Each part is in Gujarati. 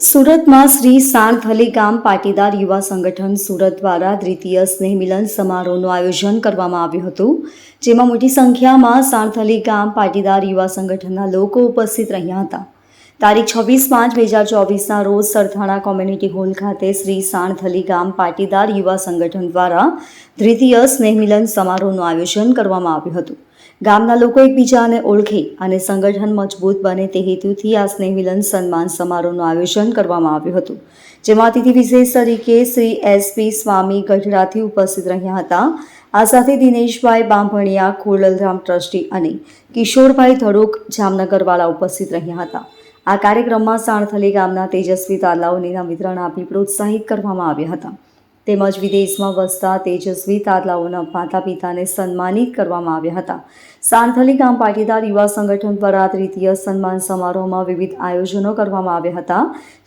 સુરતમાં શ્રી સાણથલી ગામ પાટીદાર યુવા સંગઠન સુરત દ્વારા દ્વિતીય સ્નેહ મિલન સમારોહનું આયોજન કરવામાં આવ્યું હતું, જેમાં મોટી સંખ્યામાં સાણથલી ગામ પાટીદાર યુવા સંગઠનના લોકો ઉપસ્થિત રહ્યા હતા. તારીખ છવ્વીસ પાંચ બે હજાર ચોવીસના રોજ સરથાણા કોમ્યુનિટી હોલ ખાતે શ્રી સાણથલી ગામ પાટીદાર યુવા સંગઠન દ્વારા દ્વિતીય સ્નેહ મિલન સમારોહનું આયોજન કરવામાં આવ્યું હતું. ગામના લોકો એકબીજાને ઓળખે અને સંગઠન મજબૂત બને તે હેતુથી આ સ્નેહમિલન સન્માન સમારોહનું આયોજન કરવામાં આવ્યું હતું. જેમાં અતિથિ વિશેષ તરીકે શ્રી એસપી સ્વામી ગઢડાથી ઉપસ્થિત રહ્યા હતા. આ સાથે દિનેશભાઈ બાંભણિયા ખોડલધામ ટ્રસ્ટી અને કિશોરભાઈ ધડોક જામનગરવાળા ઉપસ્થિત રહ્યા હતા. આ કાર્યક્રમમાં સાણથલી ગામના તેજસ્વી તારલાઓને ઇનામ વિતરણ આપી પ્રોત્સાહિત કરવામાં આવ્યા હતા. તેમજ વિદેશમાં વસતા તેજસ્વી તારલાઓના માતા પિતાને સન્માનિત કરવામાં આવ્યા હતા. સાંથલી ગામ પાટીદાર યુવા સંગઠન દ્વારા તૃતીય સન્માન સમારોહમાં વિવિધ આયોજનો કરવામાં આવ્યા હતા.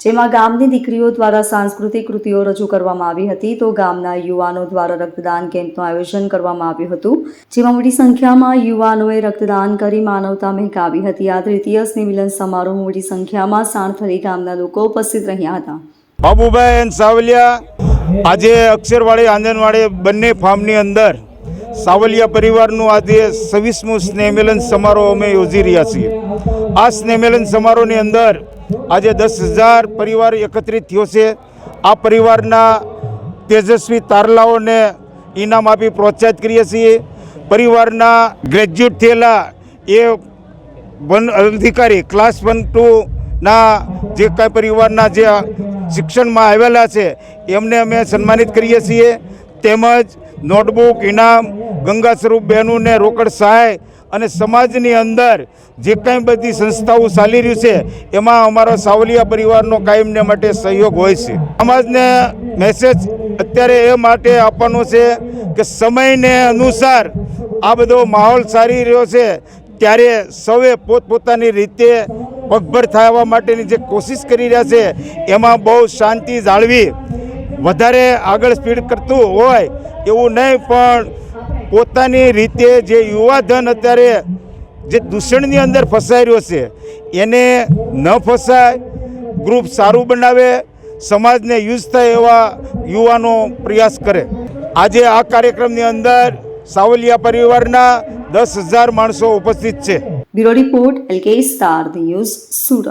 જેમાં ગામની દીકરીઓ દ્વારા સાંસ્કૃતિક કૃતિઓ રજૂ કરવામાં આવી હતી. તો ગામના યુવાનો દ્વારા રક્તદાન કેમ્પનું આયોજન કરવામાં આવ્યું હતું. જેમાં મોટી સંખ્યામાં યુવાનોએ રક્તદાન કરી માનવતા મહેકાવી હતી. આ તૃતીય સ્નેહમિલન સમારોહ મોટી સંખ્યામાં સાણથલી ગામના લોકો ઉપસ્થિત રહ્યા હતા. બાબુભાઈ સાવલિયા આજે અક્ષરવાડી આંગણવાડી બંને ફાર્મની અંદર સાવલિયા પરિવારનું આજે છવ્વીસમું સ્નેહમેલન સમારોહ અમે યોજી રહ્યા છીએ. આ સ્નેહમેલન સમારોહની અંદર આજે દસ હજાર પરિવાર એકત્રિત થયો છે. આ પરિવારના તેજસ્વી તારલાઓને ઇનામ આપી પ્રોત્સાહિત કરીએ છીએ. પરિવારના ગ્રેજ્યુએટ થયેલા એ વન અધિકારી ક્લાસ વન ટુના જે કાંઈ પરિવારના જે શિક્ષણમાં આવેલા છે, એમને અમે સન્માનિત કરીએ છીએ. તેમજ નોટબુક, ઇનામ, ગંગા સ્વરૂપ બહેનોને રોકડ સહાય અને સમાજની અંદર જે કાંઈ બધી સંસ્થાઓ ચાલી રહ્યું છે, એમાં અમારો સાવલિયા પરિવારનો કાયમને માટે સહયોગ હોય છે. સમાજને મેસેજ અત્યારે એ માટે આપવાનો છે કે સમયને અનુસાર આ બધો માહોલ સારી રહ્યો છે ત્યારે સૌએ પોતપોતાની રીતે પગભર થવા માટેની જે કોશિશ કરી રહ્યા છે, એમાં બહુ શાંતિ જાળવી વધારે આગળ સ્પીડ કરતું હોય એવું નહીં, પણ પોતાની રીતે જે યુવાધન અત્યારે જે દૂષણની અંદર ફસાઈ રહ્યો છે, એને ન ફસાય, ગ્રુપ સારું બનાવે, સમાજને યુઝ થાય એવા યુવાનો પ્રયાસ કરે. આજે આ કાર્યક્રમની અંદર સાવલિયા પરિવારના દસ હજાર માણસો ઉપસ્થિત છે. Bureau report LK star news Surat.